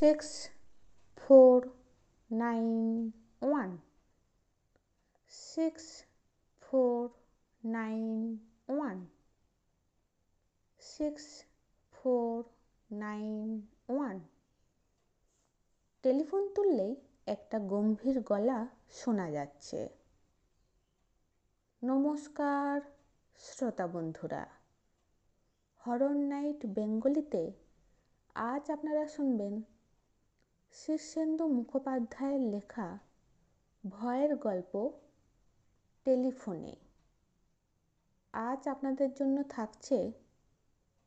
Six four nine one six four nine one six four nine one telephone তুললেই একটা গম্ভীর গলা শোনা যাচ্ছে। নমস্কার, শ্রোতা বন্ধুরা। হরর নাইট বেঙ্গলিতে আজ আপনারা শুনবেন শীর্ষেন্দু মুখোপাধ্যায়ের লেখা ভয়ের গল্প টেলিফোনে। আজ আপনাদের জন্য থাকছে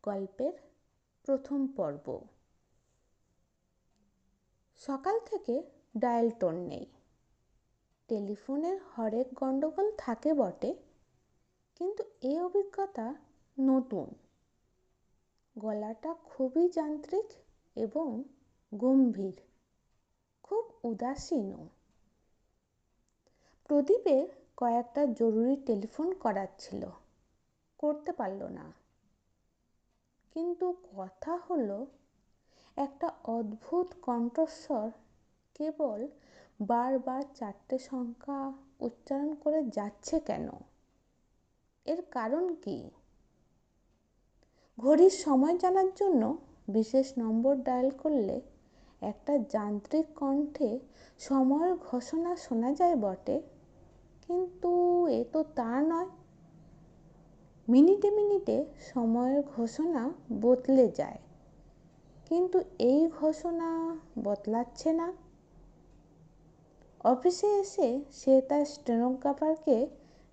গল্পের প্রথম পর্ব। সকাল থেকে ডায়াল টোন নেই। টেলিফোনের হরেক গণ্ডগোল থাকে বটে, কিন্তু এই অভিজ্ঞতা নতুন। গলাটা খুবই যান্ত্রিক এবং গম্ভীর। খুব উদাসীনও প্রদীপের কয়েকটা জরুরি টেলিফোন করার ছিল করতে পারল না। কিন্তু কথা হলো, একটা অদ্ভুত কণ্ঠস্বর কেবল বারবার চারটে সংখ্যা উচ্চারণ করে যাচ্ছে কেন? এর কারণ কি? ঘড়ির সময় জানার জন্য বিশেষ নম্বর ডায়াল করলে একটা যান্ত্রিক কণ্ঠে সময়ের ঘোষণা শোনা যায় বটে, কিন্তু এ তো তা নয়। মিনিটে মিনিটে সময়ের ঘোষণা বদলে যায়, কিন্তু এই ঘোষণা বদলাচ্ছে না। অফিসে এসে সে তার স্টেনোগ্রাফারকে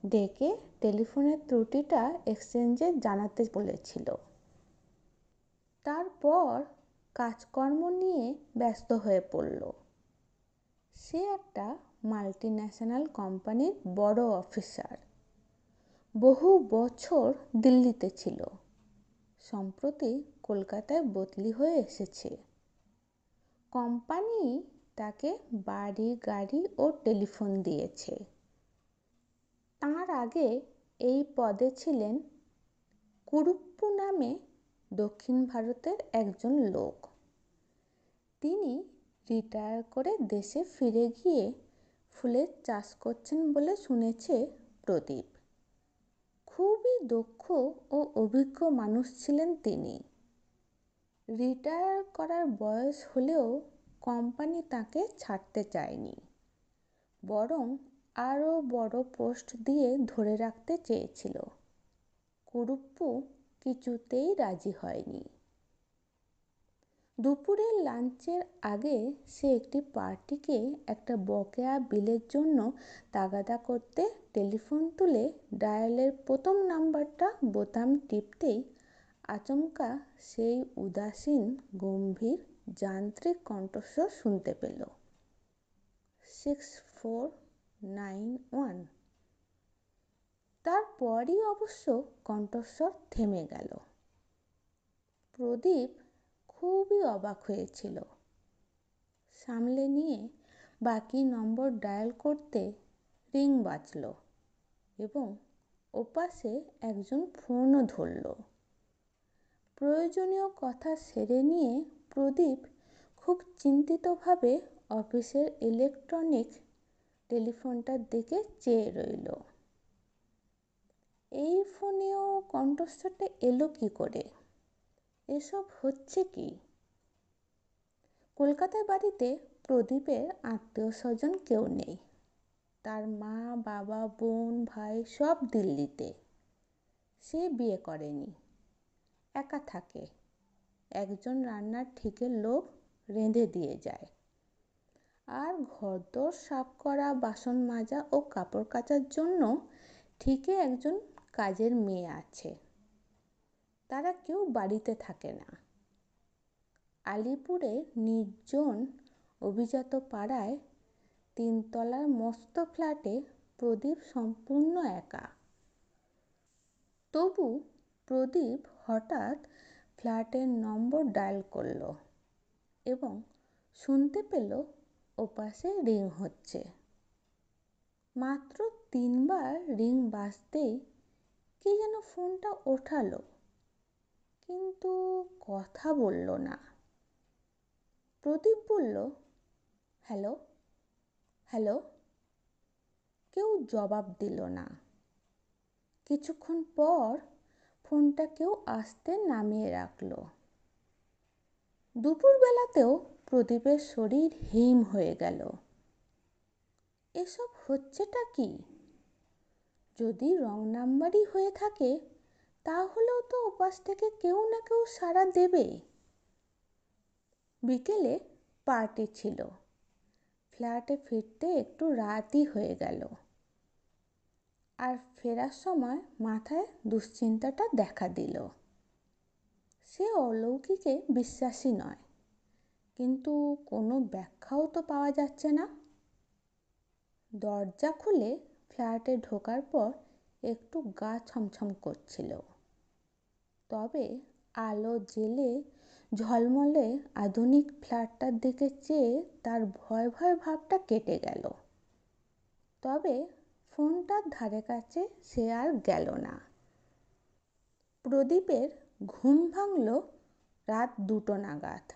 ডেকে টেলিফোনের ত্রুটিটা এক্সচেঞ্জে জানাতে বলেছিল। তারপর কাজকর্ম নিয়ে ব্যস্ত হয়ে পড়ল। সে একটা মাল্টি ন্যাশনাল কোম্পানির বড় অফিসার বহু বছর দিল্লিতে ছিল। সম্প্রতি কলকাতায় বদলি হয়ে এসেছে। কোম্পানি তাকে বাড়ি, গাড়ি ও টেলিফোন দিয়েছে। তার আগে এই পদে ছিলেন কুরুপ্পু নামে দক্ষিণ ভারতের একজন লোক। তিনি রিটায়ার করে দেশে ফিরে গিয়ে ফুলের চাষ করছেন বলে শুনেছে প্রদীপ। খুবই দক্ষ ও অভিজ্ঞ মানুষ ছিলেন তিনি। রিটায়ার করার বয়স হলেও কোম্পানি তাকে ছাড়তে চায়নি। বরং আরও বড় পোস্ট দিয়ে ধরে রাখতে চেয়েছিল। কুরুপ্পু কিছুতেই রাজি হয়নি। দুপুরের লাঞ্চের আগে সে একটি পার্টিকে একটা বকেয়া বিলের জন্য তাগাদা করতে টেলিফোন তুলে ডায়ালের প্রথম নাম্বারটা বোতাম টিপতেই আচমকা সেই উদাসীন, গম্ভীর, যান্ত্রিক কণ্ঠস্বর শুনতে পেল। সিক্স ফোর নাইন ওয়ান তারপরই অবশ্য কণ্ঠস্বর থেমে গেল। প্রদীপ খুবই অবাক হয়েছিল। সামলে নিয়ে বাকি নম্বর ডায়াল করতে রিং বাজল এবং ওপাশে একজন ফোনও ধরল। প্রয়োজনীয় কথা সেরে নিয়ে প্রদীপ খুব চিন্তিতভাবে অফিসের ইলেকট্রনিক টেলিফোনটার দিকে চেয়ে রইল। এই ফোনেও কণ্ঠস্বরটা এলো কি করে? এসব হচ্ছে কি? কলকাতার বাড়িতে প্রদীপের আত্মীয় স্বজন কেউ নেই। তার মা, বাবা, বোন, ভাই সব দিল্লিতে। সে বিয়ে করেনি। একা থাকে। একজন রান্নার ঠিকের লোক রেঁধে দিয়ে যায়। আর ঘরদোর সাফ করা, বাসন মাজা ও কাপড় কাচার জন্য ঠিকই একজন কাজের মেয়ে আছে। তারা কেউ বাড়িতে থাকে না। আলিপুরে নির্জন অভিজাত পাড়ায় তিনতলার মস্ত ফ্ল্যাটে প্রদীপ সম্পূর্ণ একা। তবু প্রদীপ হঠাৎ ফ্ল্যাটের নম্বর ডায়াল করল এবং শুনতে পেল ওপাশে রিং হচ্ছে। মাত্র তিনবার রিং বাজতেই কে যেন ফোনটা ওঠালো, কিন্তু কথা বলল না। প্রদীপ বলল, হ্যালো হ্যালো। কেউ জবাব দিল না। কিছুক্ষণ পর ফোনটা কেউ আস্তে নামিয়ে রাখল। দুপুরবেলাতেও প্রদীপের শরীর হিম হয়ে গেল। এসব হচ্ছেটা কি? যদি রং নাম্বারই হয়ে থাকে, তাহলেও তো ওপাশ থেকে কেউ না কেউ সাড়া দেবে। বিকেলে পার্টি ছিল। ফ্ল্যাটে ফিরতে একটু রাতই হয়ে গেল। আর ফেরার সময় মাথায় দুশ্চিন্তাটা দেখা দিল। সে অলৌকিকে বিশ্বাসী নয়, কিন্তু কোনো ব্যাখ্যাও তো পাওয়া যাচ্ছে না। দরজা খুলে ফ্ল্যাটে ঢোকার পর একটু গা ছমছম করছিল। তবে আলো জেলে ঝলমলে আধুনিক ফ্ল্যাটটার দিকে চেয়ে তার ভয় ভয় ভাবটা কেটে গেল। তবে ফোনটার ধারে কাছে সে আর গেল না। প্রদীপের ঘুম ভাঙল রাত দুটো নাগাদ।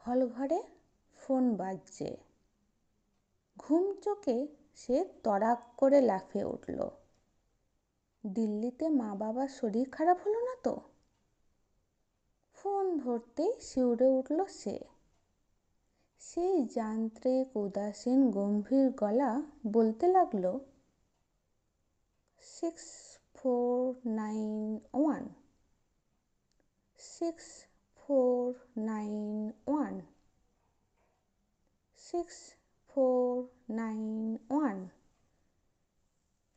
হলঘরে ফোন বাজছে। ঘুম চোখে সে তড়াক করে লাফিয়ে উঠল। দিল্লিতে মা বাবার শরীর খারাপ হলো না তো? ফোন ধরতেই শিউরে উঠল সে। সেই যান্ত্রিক, উদাসীন, গম্ভীর গলা বলতে লাগল six four nine one six four nine one six four nine one.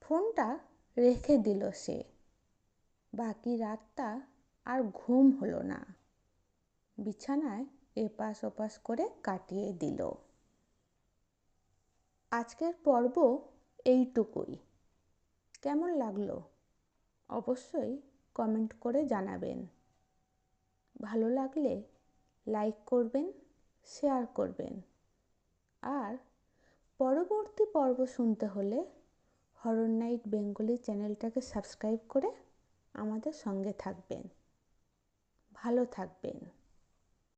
ফোনটা রেখে দিল সে। বাকি রাতটা আর ঘুম হলো না। বিছানায় এপাশ ওপাশ করে কাটিয়ে দিল। আজকের পর্ব এইটুকুই। কেমন লাগল? অবশ্যই কমেন্ট করে জানাবেন। ভালো লাগলে লাইক করবেন, শেয়ার করবেন। আর পরবর্তী পর্ব শুনতে হলে হরর নাইট বেঙ্গলি চ্যানেলটাকে সাবস্ক্রাইব করে আমাদের সঙ্গে থাকবেন। ভালো থাকবেন।